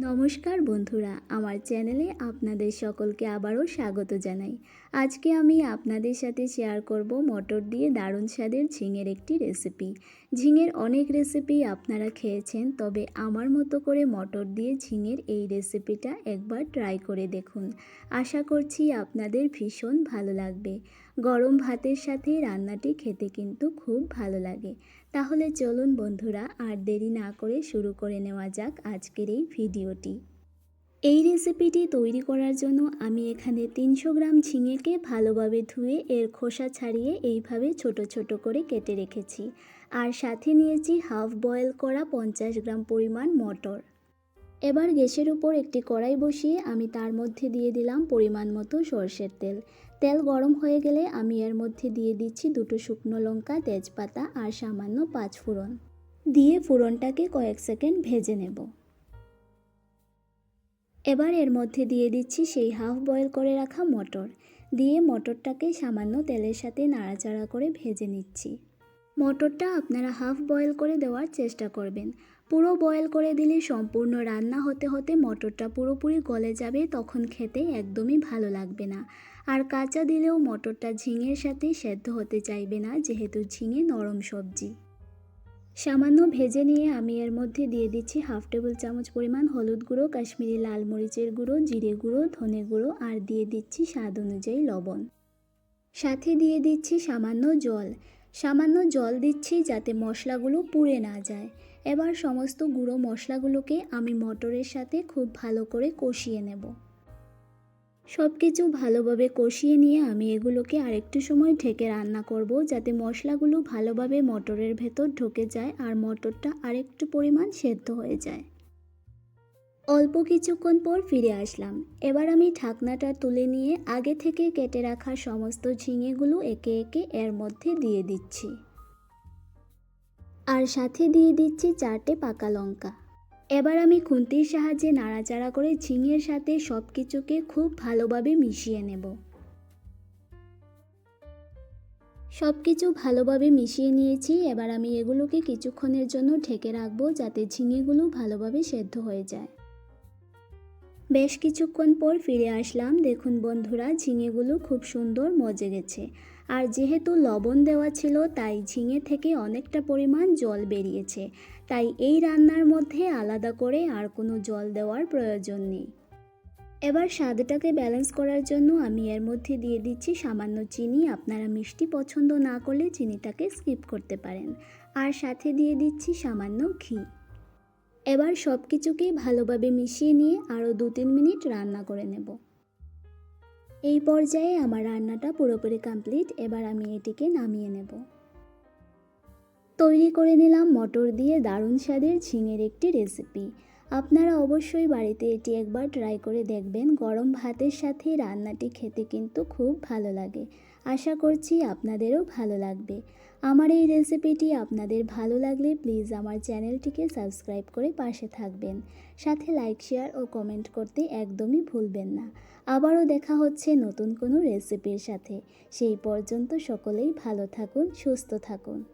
নমস্কার বন্ধুরা, আমার চ্যানেলে আপনাদের সকলকে আবারও স্বাগত জানাই। আজকে আমি আপনাদের সাথে শেয়ার করব মটর দিয়ে দারুণ স্বাদের ঝিঙের একটি রেসিপি ঝিঙের অনেক রেসিপি আপনারা খেয়েছেন, তবে আমার মতো করে মটর দিয়ে ঝিঙের এই রেসিপিটা একবার ট্রাই করে দেখুন। আশা করছি আপনাদের ভীষণ ভালো লাগবে। গরম ভাতের সাথে রান্নাটি খেতে কিন্তু খুব ভালো লাগে। তাহলে চলুন বন্ধুরা আর দেরি না করে শুরু করে নেওয়া যাক আজকের এই ভিডিওটি। এই রেসিপিটি তৈরি করার জন্য আমি এখানে তিনশো গ্রাম ঝিঙেকে ভালোভাবে ধুয়ে এর খোসা ছাড়িয়ে এইভাবে ছোট ছোট করে কেটে রেখেছি। আর সাথে নিয়েছি হাফ বয়েল করা পঞ্চাশ গ্রাম পরিমাণ মটর। এবার গ্যাসের উপর একটি কড়াই বসিয়ে আমি তার মধ্যে দিয়ে দিলাম পরিমাণ মতো সর্ষের তেল। তেল গরম হয়ে গেলে আমি এর মধ্যে দিয়ে দিচ্ছি দুটো শুকনো লঙ্কা, তেজপাতা আর সামান্য পাঁচ ফোড়ন। দিয়ে ফোড়নটাকে কয়েক সেকেন্ড ভেজে নেব। এবার এর মধ্যে দিয়ে দিচ্ছি সেই হাফ বয়েল করে রাখা মটর। দিয়ে মটরটাকে সামান্য তেলের সাথে নাড়াচাড়া করে ভেজে নিচ্ছি। মটরটা আপনারা হাফ বয়েল করে দেওয়ার চেষ্টা করবেন। পুরো বয়েল করে দিলে সম্পূর্ণ রান্না হতে হতে মটরটা পুরোপুরি গলে যাবে, তখন খেতে একদমই ভালো লাগবে না। আর কাঁচা দিলেও মটরটা ঝিঙের সাথে সেদ্ধ হতে চাইবে না, যেহেতু ঝিঙে নরম সবজি। সামান্য ভেজে নিয়ে আমি এর মধ্যে দিয়ে দিচ্ছি হাফ টেবিল চামচ পরিমাণ হলুদ গুঁড়ো, কাশ্মীরি লাল মরিচের গুঁড়ো, জিরে গুঁড়ো, ধনে গুঁড়ো, আর দিয়ে দিচ্ছি স্বাদ অনুযায়ী লবণ। সাথে দিয়ে দিচ্ছি সামান্য জল। সামান্য জল দিচ্ছি যাতে মশলাগুলো পুড়ে না যায়। এবার সমস্ত গুঁড়ো মশলাগুলোকে আমি মটরের সাথে খুব ভালো করে কষিয়ে নেব। সব কিছু ভালোভাবে কষিয়ে নিয়ে আমি এগুলোকে আরেকটু সময় ঢেকে রান্না করব যাতে মশলাগুলো ভালোভাবে মটরের ভেতর ঢুকে যায় আর মটরটা আরেকটু পরিমাণ সেদ্ধ হয়ে যায়। অল্প কিছুক্ষণ পর ফিরে আসলাম। এবার আমি ঢাকনাটা তুলে নিয়ে আগে থেকে কেটে রাখা সমস্ত ঝিঙেগুলো একে একে এর মধ্যে দিয়ে দিচ্ছি। আর সাথে দিয়ে দিচ্ছি চারটে পাকা লঙ্কা। এবার আমি খুন্তির সাহায্যে নাড়াচাড়া করে ঝিঙের সাথে সব কিছুকে খুব ভালোভাবে মিশিয়ে নেব। সব কিছু ভালোভাবে মিশিয়ে নিয়েছি, এবার আমি এগুলোকে কিছুক্ষণের জন্য ঢেকে রাখব যাতে ঝিঙেগুলো ভালোভাবে সেদ্ধ হয়ে যায়। বেশ কিছুক্ষণ পর ফিরে আসলাম। দেখুন বন্ধুরা, ঝিঙেগুলো খুব সুন্দর মজে গেছে। আর যেহেতু লবণ দেওয়া ছিল, তাই ঝিঙে থেকে অনেকটা পরিমাণ জল বেরিয়েছে। তাই এই রান্নার মধ্যে আলাদা করে আর কোনো জল দেওয়ার প্রয়োজন নেই। এবার স্বাদটাকে ব্যালেন্স করার জন্য আমি এর মধ্যে দিয়ে দিচ্ছি সামান্য চিনি। আপনারা মিষ্টি পছন্দ না করলে চিনিটাকে স্কিপ করতে পারেন। আর সাথে দিয়ে দিচ্ছি সামান্য ঘি। এবার সব কিছুকেই ভালোভাবে মিশিয়ে নিয়ে আরও দু তিন মিনিট রান্না করে নেব। এই পর্যায়ে আমার রান্নাটা পুরোপুরি কমপ্লিট এবার আমি এটিকে নামিয়ে নেব। তৈরি করে নিলাম মটর দিয়ে দারুণ স্বাদের ঝিঙের একটি রেসিপি আপনারা অবশ্যই বাড়িতে এটি একবার ট্রাই করে দেখবেন। গরম ভাতের সাথে রান্নাটি খেতে কিন্তু খুব ভালো লাগে। আশা করছি আপনাদেরও ভালো লাগবে। আমার এই রেসিপিটি আপনাদের ভালো লাগলে প্লিজ আমার চ্যানেলটিকে সাবস্ক্রাইব করে পাশে থাকবেন। সাথে লাইক, শেয়ার ও কমেন্ট করতে একদমই ভুলবেন না। আবারও দেখা হচ্ছে নতুন কোনো রেসিপির সাথে। সেই পর্যন্ত সকলেই ভালো থাকুন, সুস্থ থাকুন।